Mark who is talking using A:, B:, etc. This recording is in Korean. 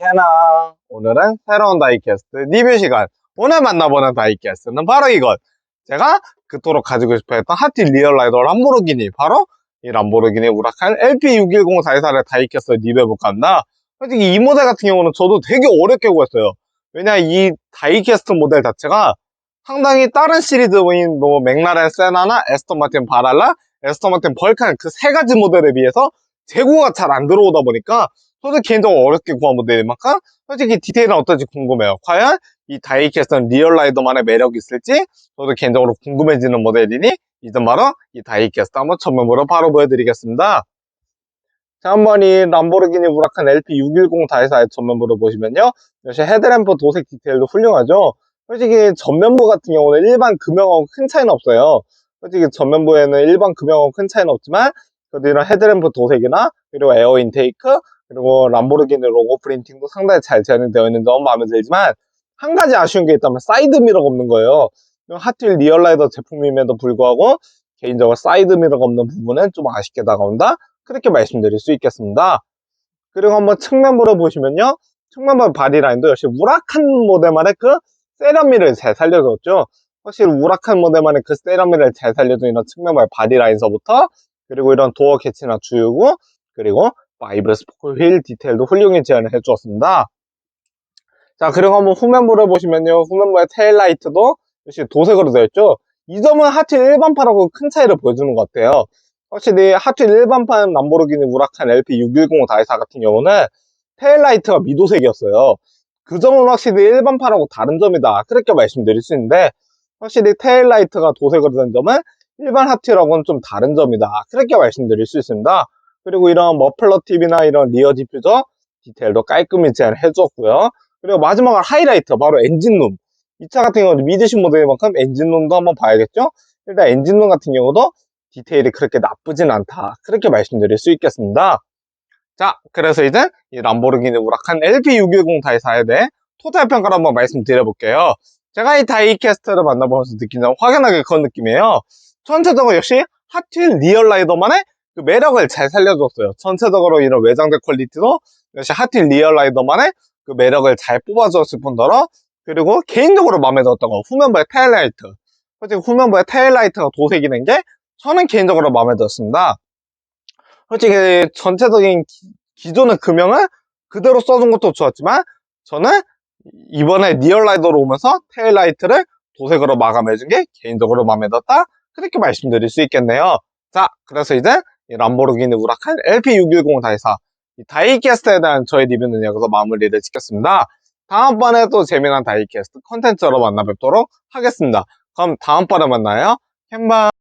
A: 세나 오늘은 새로운 다이캐스트 리뷰 시간. 오늘 만나보는 다이캐스트는 바로 이것. 제가 그토록 가지고 싶어 했던 하티 리얼라이더 람보르기니 바로 이 람보르기니 우라칸 LP610 다이사를 다이캐스트 리뷰해볼까 합니다. 솔직히 이 모델 같은 경우는 저도 되게 어렵게 구했어요. 왜냐 이 다이캐스트 모델 자체가 상당히 다른 시리즈인 뭐 맥라렌 세나나 에스턴 마틴 바랄라 에스턴 마틴 벌칸 그 세 가지 모델에 비해서 재고가 잘 안 들어오다 보니까 저도 개인적으로 어렵게 구한 모델인 만큼 솔직히 디테일은 어떨지 궁금해요. 과연 이 다이캐스트는 리얼라이더만의 매력이 있을지 저도 개인적으로 궁금해지는 모델이니 이제 바로 이 다이캐스트 한번 전면부로 바로 보여드리겠습니다. 자, 한번 이 람보르기니 우라칸 LP610 다이사의 전면부를 보시면요. 역시 헤드램프 도색 디테일도 훌륭하죠. 솔직히 전면부 같은 경우는 일반 금형하고 큰 차이는 없어요. 솔직히 전면부에는 일반 금형하고 큰 차이는 없지만 그래도 이런 헤드램프 도색이나 그리고 에어 인테이크 그리고 람보르기니 로고 프린팅도 상당히 잘 재현이 되어 있는 점은 마음에 들지만 한 가지 아쉬운 게 있다면 사이드 미러가 없는 거예요. 핫휠 리얼라이더 제품임에도 불구하고 개인적으로 사이드 미러가 없는 부분은 좀 아쉽게 다가온다. 그렇게 말씀드릴 수 있겠습니다. 그리고 한번 측면부를 보시면요. 측면부 바디라인도 역시 우라칸 모델만의 그 세련미를 잘 살려줬죠. 확실히 우라칸 모델만의 그 세련미를 잘 살려준 이런 측면부 바디라인서부터 그리고 이런 도어 캐치나 주유구 그리고 바이브 스포크 휠 디테일도 훌륭히 제안을 해주었습니다. 자 그리고 한번 후면부를 보시면요. 후면부의 테일라이트도 역시 도색으로 되어 있죠. 이 점은 하트 일반판하고 큰 차이를 보여주는 것 같아요. 확실히 하트 일반판 람보르기니 우라칸 LP610 다이사 같은 경우는 테일라이트가 미도색이었어요. 그 점은 확실히 일반판하고 다른 점이다. 그렇게 말씀드릴 수 있는데 확실히 테일라이트가 도색으로 된 점은 일반 하트랑은 좀 다른 점이다. 그렇게 말씀드릴 수 있습니다 그리고 이런 머플러 팁이나 이런 리어 디퓨저 디테일도 깔끔히 제안을 해줬고요. 그리고 마지막으로 하이라이트 바로 엔진룸 이 차 같은 경우는 미드신 모델인 만큼 엔진룸도 한번 봐야겠죠. 일단 엔진룸 같은 경우도 디테일이 그렇게 나쁘진 않다. 그렇게 말씀드릴 수 있겠습니다. 자, 그래서 이제 이 람보르기니 우라칸 LP610 다이사에 대해 토탈 평가를 한번 말씀드려볼게요. 제가 이 다이 캐스트를 만나보면서 느낀 점 확연하게 그런 느낌이에요. 전체적으로 역시 핫휠 리얼라이더만의 그 매력을 잘 살려줬어요. 전체적으로 이런 외장재 퀄리티도 역시 핫힐 리얼라이더만의 그 매력을 잘 뽑아줬을 뿐더러 그리고 개인적으로 마음에 들었던 건 후면부의 테일라이트. 솔직히 후면부의 테일라이트가 도색이 된 게 저는 개인적으로 마음에 들었습니다. 솔직히 전체적인 기, 존의 금형을 그대로 써준 것도 좋았지만 저는 이번에 리얼라이더로 오면서 테일라이트를 도색으로 마감해준 게 개인적으로 마음에 들었다. 그렇게 말씀드릴 수 있겠네요. 자, 그래서 이제 이 람보르기니 우라칸 LP610 다이사 이 다이캐스트에 대한 저의 리뷰는 여기서 마무리를 짓겠습니다. 다음번에 또 재미난 다이캐스트 컨텐츠로 만나 뵙도록 하겠습니다. 그럼 다음번에 만나요. 캔바